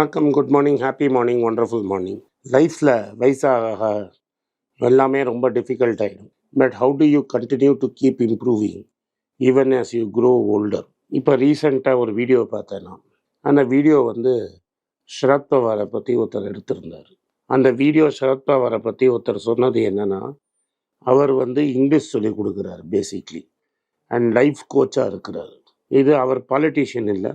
வணக்கம் good morning happy morning wonderful morning லைஃப்பில் வயசாக எல்லாமே ரொம்ப டிஃபிகல்ட் ஆகிடும் but how do you continue to keep improving even as you grow older இப்போ ரீசெண்டாக ஒரு வீடியோ பார்த்தேன் நான். அந்த வீடியோ வந்து ஷரத் பவாரை பற்றி ஒருத்தர் எடுத்திருந்தார். அந்த வீடியோ ஷரத் பவாரை பற்றி ஒருத்தர் சொன்னது என்னென்னா அவர் வந்து இங்கிலீஷ் சொல்லிக் கொடுக்குறாரு பேசிக்லி அண்ட் லைஃப் கோச்சாக இருக்கிறார். இது அவர் பாலிட்டிஷியன் இல்லை.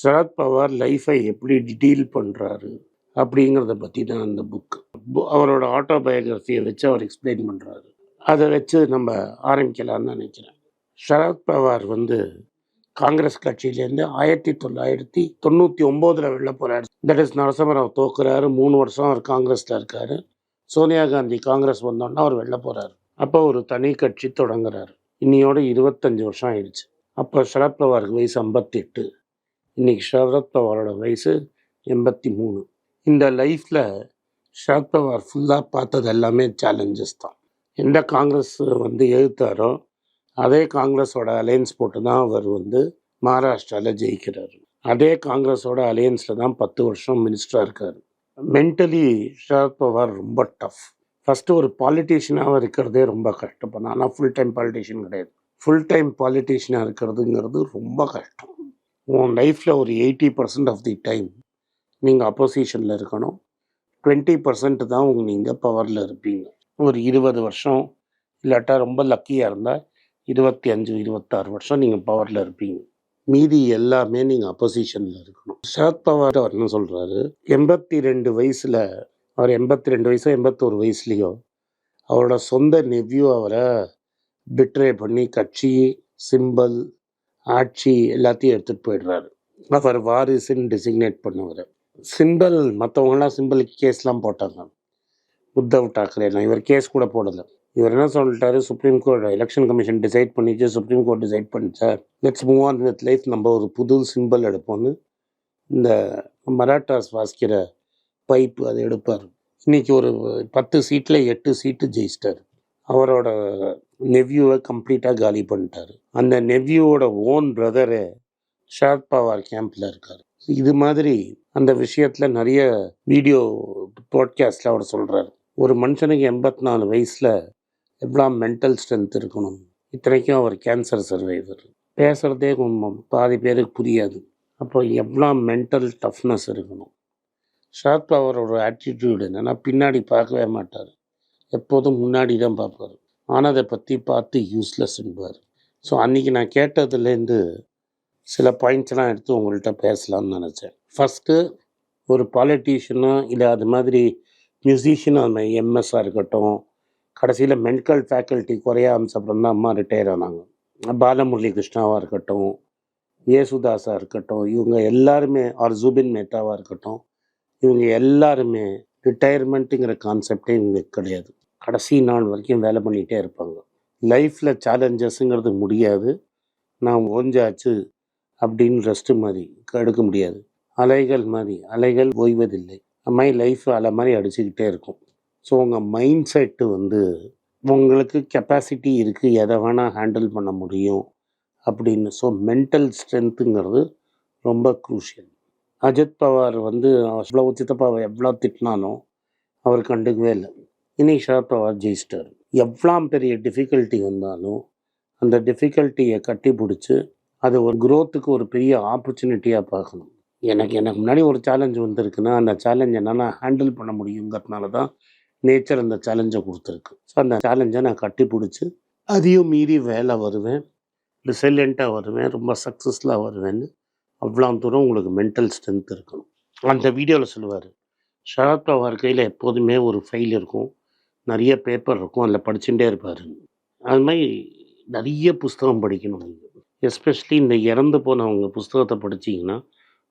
சரத்பவார் லைஃப்பை எப்படி டீல் பண்ணுறாரு அப்படிங்கிறத பற்றி தான் அந்த புக் அவரோட ஆட்டோபயோகிராஃபியை வச்சு அவர் எக்ஸ்பிளைன் பண்ணுறாரு அதை வச்சு நம்ம ஆரம்பிக்கலாம்னு நினைக்கிறேன். சரத்பவார் வந்து காங்கிரஸ் கட்சியிலேருந்து ஆயிரத்தி தொள்ளாயிரத்தி தொண்ணூற்றி ஒம்போதில் வெளில போகிறாரு தட் இஸ் நரசிம்மராவ் தோக்குறாரு. மூணு வருஷம் அவர் காங்கிரஸில் இருக்கார். சோனியா காந்தி காங்கிரஸ் வந்தோன்னா அவர் வெளில போகிறாரு அப்போ ஒரு தனி கட்சி தொடங்குறாரு. இன்னையோட இருபத்தஞ்சி வருஷம் ஆயிடுச்சு. அப்போ சரத்பவாருக்கு வயசு ஐம்பத்தெட்டு. இன்னைக்கு ஷரத் பவாரோட வயசு எண்பத்தி மூணு. இந்த லைஃப்பில் ஷரத் பவார் ஃபுல்லாக பார்த்தது எல்லாமே சேலஞ்சஸ் தான். எந்த காங்கிரஸ் வந்து எழுத்தாரோ அதே காங்கிரஸோட அலையன்ஸ் போட்டு தான் அவர் வந்து மகாராஷ்டிராவில் ஜெயிக்கிறார். அதே காங்கிரஸோட அலையன்ஸில் தான் பத்து வருஷம் மினிஸ்டராக இருக்கார். மென்டலி ஷரத் பவார் ரொம்ப டஃப் ஃபஸ்ட்டு ஒரு பாலிட்டிஷியனாக இருக்கிறதே ரொம்ப கஷ்டப்படும் ஆனால் ஃபுல் டைம் பாலிட்டிஷியன் கிடையாது. ஃபுல் டைம் பாலிட்டிஷியனாக இருக்கிறதுங்கிறது ரொம்ப கஷ்டம். உன் லைஃப்பில் ஒரு eighty percent of the time நீங்கள் அப்போசிஷனில் இருக்கணும். டுவெண்ட்டி பர்சன்ட் தான் உங்க நீங்கள் பவரில் இருப்பீங்க. ஒரு இருபது வருஷம் இல்லாட்டா ரொம்ப லக்கியாக இருந்தால் இருபத்தி அஞ்சு இருபத்தாறு வருஷம் நீங்கள் பவரில் இருப்பீங்க. மீதி எல்லாமே நீங்கள் அப்போசிஷனில் இருக்கணும். ஷரத் பவார் அவர் என்ன சொல்கிறாரு எண்பத்தி ரெண்டு வயசில் அவர் எண்பத்தி ரெண்டு வயசோ எண்பத்தோரு வயசுலேயோ அவரோட சொந்த நெவ்யூ அவரை பிட்ரே பண்ணி கட்சி சிம்பல் ஆட்சி எல்லாத்தையும் எடுத்துகிட்டு போயிடுறாரு. அவர் வாரிசுன்னு டிசிக்னேட் பண்ணுவார். சிம்பிள் மற்றவங்களாம் சிம்பிளுக்கு கேஸ்லாம் போட்டாங்க. உத்தவ் டாக்கரேலாம் இவர் கேஸ் கூட போடலை. இவர் என்ன சொல்லிட்டாரு? Supreme Court Election Commission decide பண்ணிச்சு. Supreme court decide பண்ணிச்சா let's move on with life நம்ம ஒரு புது சிம்பிள் எடுப்போம்னு இந்த மராட்டாஸ் வாசிக்கிற பைப்பு அதை எடுப்பார். இன்றைக்கி ஒரு பத்து சீட்டில் எட்டு சீட்டு ஜெயிச்சிட்டார். அவரோட நெவ்யூவை கம்ப்ளீட்டாக காலி பண்ணிட்டார். அந்த நெவ்யூவோட ஓன் பிரதரு ஷரத் பவார் கேம்பில் இருக்கார். இது மாதிரி அந்த விஷயத்தில் நிறைய வீடியோ பாட்காஸ்டில் அவர் சொல்கிறார் ஒரு மனுஷனுக்கு எண்பத்தி நாலு வயசில் எவ்வளோ மென்டல் ஸ்ட்ரென்த் இருக்கணும்? இத்தனைக்கும் அவர் கேன்சர் சர்வைவர் பேசுகிறதே கொஞ்சம் பாதி பேருக்கு புரியாது. அப்போ எவ்வளோ மென்டல் டஃப்னஸ் இருக்கணும்? ஷார்ப் அவரோட ஆட்டிடியூடு என்னென்னா பின்னாடி பார்க்கவே மாட்டார். எப்போதும் முன்னாடி தான் பார்ப்பார். அதை பற்றி பார்த்து யூஸ்லெஸ் என்பார். ஸோ அன்றைக்கி நான் கேட்டதுலேருந்து சில பாயிண்ட்ஸ்லாம் எடுத்து உங்கள்கிட்ட பேசலாம்னு நினச்சேன். ஃபஸ்ட்டு ஒரு பாலிட்டிஷியனோ இல்லை அது மாதிரி மியூசிஷியனோ அந்த எம்எஸ்ஸாக இருக்கட்டும் கடைசியில் மெடிக்கல் ஃபேக்கல்ட்டி குறைய அப்புறம் தான் அம்மா ரிட்டையர் ஆனாங்க. பாலமுரளி கிருஷ்ணாவாக இருக்கட்டும் ஏசுதாஸாக இருக்கட்டும் இவங்க எல்லாருமே ஆர் ஜூபின் மேத்தாவாக இருக்கட்டும் இவங்க எல்லாருமே ரிட்டையர்மெண்ட்டுங்கிற கான்செப்டே இவங்களுக்கு கிடையாது. கடைசி நாள் வரைக்கும் வேலை பண்ணிகிட்டே இருப்பாங்க. லைஃப்பில் சேலஞ்சஸுங்கிறது முடியாது. நான் ஓஞ்சாச்சு அப்படின்னு ரெஸ்ட்டு மாதிரி எடுக்க முடியாது. அலைகள் மாதிரி அலைகள் ஓய்வதில்லை. மை மாதிரி லைஃப் அலை மாதிரி அடிச்சுக்கிட்டே இருக்கும். ஸோ உங்கள் மைண்ட் செட்டு வந்து உங்களுக்கு கெப்பாசிட்டி இருக்குது எதை வேணால் ஹேண்டில் பண்ண முடியும் அப்படின்னு. ஸோ மென்டல் ஸ்ட்ரென்த்துங்கிறது ரொம்ப குரூஷியல் அஜித் பவார் வந்து அவ்வளோ சித்தப்பாவை எவ்வளோ திட்டினாலும் அவர் கண்டுக்கவே இல்லை. இன்னைக்கு பவார் ஜெயிச்சிட்டார் எவ்வளோ பெரிய டிஃபிகல்ட்டி வந்தாலும் அந்த டிஃபிகல்ட்டியை கட்டி பிடிச்சி அது ஒரு growth-க்கு ஒரு பெரிய ஆப்பர்ச்சுனிட்டியாக பார்க்கணும். எனக்கு எனக்கு முன்னாடி ஒரு சேலஞ்ச் வந்திருக்குன்னா அந்த சேலஞ்ச் என்னன்னா ஹேண்டில் பண்ண முடியுங்கிறதுனால தான் நேச்சர் அந்த சேலஞ்சை கொடுத்துருக்கு. ஸோ அந்த சேலஞ்சை நான் கட்டி பிடிச்சி அதையும் மீறி வேலை வருவேன் ரிசைலண்ட்டாக வருவேன் ரொம்ப சக்ஸஸ்ஃபுல்லாக வருவேன்னு அவ்வளோ தூரம் உங்களுக்கு மென்டல் ஸ்ட்ரென்த் இருக்கணும். அந்த வீடியோவில் சொல்லுவார் சரத் பவார் கையில் எப்போதுமே ஒரு ஃபைல் இருக்கும். நிறைய பேப்பர் இருக்கும். அதில் படிச்சுட்டே இருப்பார். அது மாதிரி நிறைய புஸ்தகம் படிக்கணும். எஸ்பெஷலி இந்த இறந்து போனவங்க புஸ்தகத்தை படிச்சீங்கன்னா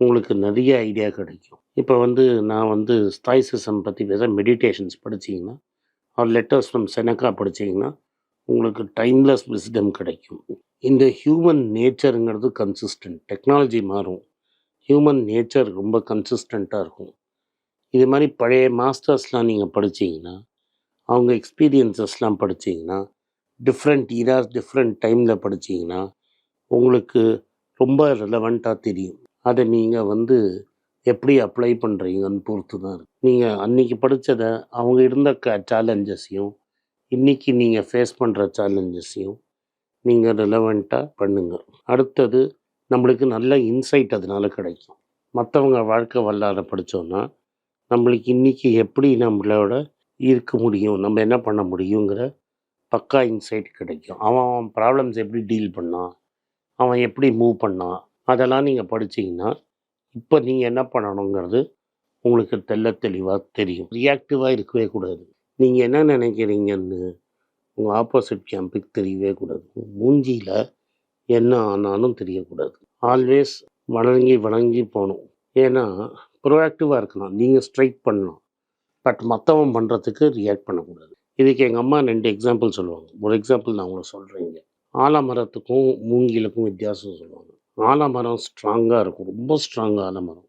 உங்களுக்கு நிறைய ஐடியா கிடைக்கும். இப்போ வந்து நான் வந்து ஸ்தாய்சிசம் பற்றி பேச மெடிடேஷன்ஸ் படிச்சிங்கன்னா ஆர் லெட்டர்ஸ் ஃப்ரம் செனக்கா படிச்சீங்கன்னா உங்களுக்கு டைம்லெஸ் விஸ்டம் கிடைக்கும். இந்த ஹியூமன் நேச்சருங்கிறது கன்சிஸ்டன்ட் டெக்னாலஜி மாறும். ஹியூமன் நேச்சர் ரொம்ப கன்சிஸ்டண்ட்டாக இருக்கும். இது மாதிரி பழைய மாஸ்டர்ஸ்லாம் நீங்கள் படிச்சீங்கன்னா அவங்க எக்ஸ்பீரியன்சஸ்லாம் படிச்சீங்கன்னா டிஃப்ரெண்ட் ஈராஸ் டிஃப்ரெண்ட் டைமில் படிச்சீங்கன்னா உங்களுக்கு ரொம்ப ரிலவெண்ட்டாக தெரியும். அதை நீங்கள் வந்து எப்படி அப்ளை பண்ணுறீங்கன்னு பொறுத்து தான் இருக்கு. நீங்கள் அன்றைக்கி படித்ததை அவங்க இருந்த க சேலஞ்சஸையும் இன்னைக்கு நீங்கள் ஃபேஸ் பண்ணுற சேலஞ்சஸையும் நீங்கள் ரிலவெண்ட்டாக பண்ணுங்கள் அடுத்தது நம்மளுக்கு நல்ல இன்சைட் அதனால் கிடைக்கும். மற்றவங்க வாழ்க்கை வரலாறு படித்தோன்னா நம்மளுக்கு இன்றைக்கி எப்படி நம்மளோட இருக்க முடியும். நம்ம என்ன பண்ண முடியுங்கிற பக்கா இன்சைட் கிடைக்கும். அவன் அவன் ப்ராப்ளம்ஸ் எப்படி டீல் பண்ணான்? அவன் எப்படி மூவ் பண்ணான்? அதெல்லாம் நீங்கள் படிச்சீங்கன்னா இப்போ நீங்கள் என்ன பண்ணணுங்கிறது உங்களுக்கு தெள்ள தெளிவாக தெரியும். ரியாக்டிவாக இருக்கவே கூடாது. நீங்கள் என்ன நினைக்கிறீங்கன்னு உங்கள் ஆப்போசிட் கேம்புக்கு தெரியவே கூடாது. மூஞ்சியில் என்ன ஆனாலும் தெரியக்கூடாது. ஆல்வேஸ் வணங்கி வணங்கி போகணும். ஏன்னா ப்ரோஆக்டிவாக இருக்கணும் நீங்கள் ஸ்ட்ரைக் பண்ணலாம். பட் மற்றவன் பண்ணுறதுக்கு ரியாக்ட் பண்ணக்கூடாது. இதுக்கு எங்கள் அம்மா ரெண்டு எக்ஸாம்பிள் சொல்லுவாங்க. ஒரு எக்ஸாம்பிள் நான் உங்களுக்கு சொல்கிறேங்க ஆலமரத்துக்கும் மூங்கிலுக்கும் வித்தியாசம் சொல்லுவாங்க. ஆலமரம் ஸ்ட்ராங்காக இருக்கும். ரொம்ப ஸ்ட்ராங்காக ஆலமரம்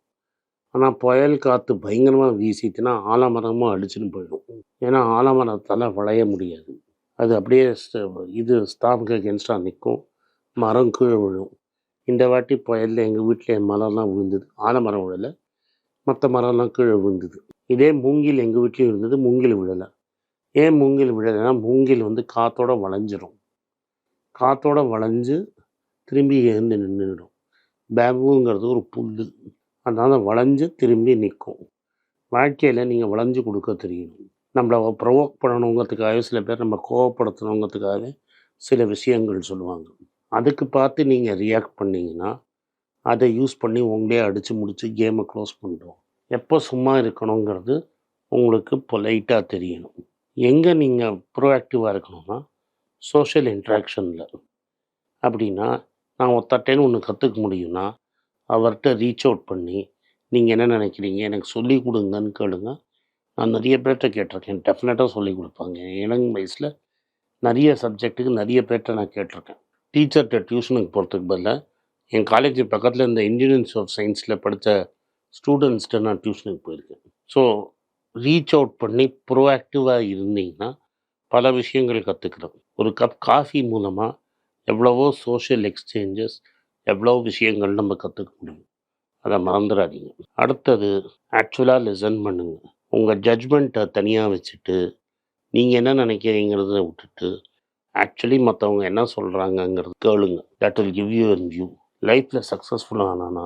ஆனால் புயல் காற்று பயங்கரமாக வீசிட்டுனா ஆலமரமும் அடிச்சுன்னு போயிடும். ஏன்னா ஆலமரத்தால் வளைய முடியாது. அது அப்படியே இது ஸ்டாம்புக்கு அகேன்ஸ்டாக நிற்கும். மரம் கீழே விழும். இந்த வாட்டி புயலில் எங்கள் வீட்டில் மரம்லாம் விழுந்தது. ஆலமரம் விழலை. மற்ற மரம்லாம் கீழே விழுந்தது. இதே மூங்கில் எங்கள் வீட்லேயும் இருந்தது மூங்கில் விழலை. ஏன் மூங்கில் விழலைன்னா மூங்கில் வந்து காத்தோட வளைஞ்சிரும். காத்தோட வளைஞ்சு திரும்பி எழுந்து நின்றுடும் பேம்புங்கிறது ஒரு புல் அதனால் வளைஞ்சு திரும்பி நிற்கும். வாழ்க்கையில் நீங்கள் வளைஞ்சு கொடுக்க தெரியணும் நம்மளை ப்ரொவோக் பண்ணணுங்கிறதுக்காகவே சில பேர் நம்ம கோவப்படுத்தணுங்கிறதுக்காகவே சில விஷயங்கள் சொல்லுவாங்க. அதுக்கு பார்த்து நீங்கள் ரியாக்ட் பண்ணிங்கன்னா அதை யூஸ் பண்ணி உங்களே அடித்து முடித்து கேமை க்ளோஸ் பண்ணுறோம் எப்போ சும்மா இருக்கணுங்கிறது உங்களுக்கு பொலைட்டாக தெரியணும். எங்கே நீங்கள் ப்ரோஆக்டிவாக இருக்கணும்னா சோஷியல் இன்ட்ராக்ஷனில் அப்படின்னா நான் ஒத்தட்டேன்னு ஒன்று கற்றுக்க முடியும்னா அவர்கிட்ட ரீச் அவுட் பண்ணி நீங்கள் என்ன நினைக்கிறீங்க? எனக்கு சொல்லி கொடுங்கன்னு கேளுங்க. நான் நிறைய பேர்கிட்ட கேட்டிருக்கேன். டெஃபினட்டாக சொல்லி கொடுப்பாங்க. இளங்க வயசில் நிறைய சப்ஜெக்ட்டுக்கு நிறைய பேர்கிட்ட நான் கேட்டிருக்கேன். டீச்சர்கிட்ட டியூஷனுக்கு போகிறதுக்கு பதிலாக என் காலேஜ் பக்கத்தில் இந்த இன்ஜினியரிங்ஸ் ஆஃப் சயின்ஸில் படித்த ஸ்டூடெண்ட்ஸ்கிட்ட நான் டியூஷனுக்கு போயிருக்கேன். ஸோ ரீச் அவுட் பண்ணி ப்ரோஆக்டிவாக இருந்தீங்கன்னா பல விஷயங்கள் கற்றுக்கிறோம் ஒரு கப் காஃபி மூலமாக எவ்வளவோ சோஷியல் எக்ஸ்சேஞ்சஸ் எவ்வளோ விஷயங்கள் நம்ம கற்றுக்க முடியும். அதை மறந்துடாதீங்க. அடுத்தது ஆக்சுவலாக லிசன் பண்ணுங்கள் உங்கள் ஜட்ஜ்மெண்ட்டை தனியாக வச்சுட்டு நீங்கள் என்ன நினைக்கிறீங்கிறத விட்டுட்டு ஆக்சுவலி மற்றவங்க என்ன சொல்கிறாங்கங்கிறது கேளுங்க. That will give you an view லைஃப்பில் சக்ஸஸ்ஃபுல்லாக ஆனானா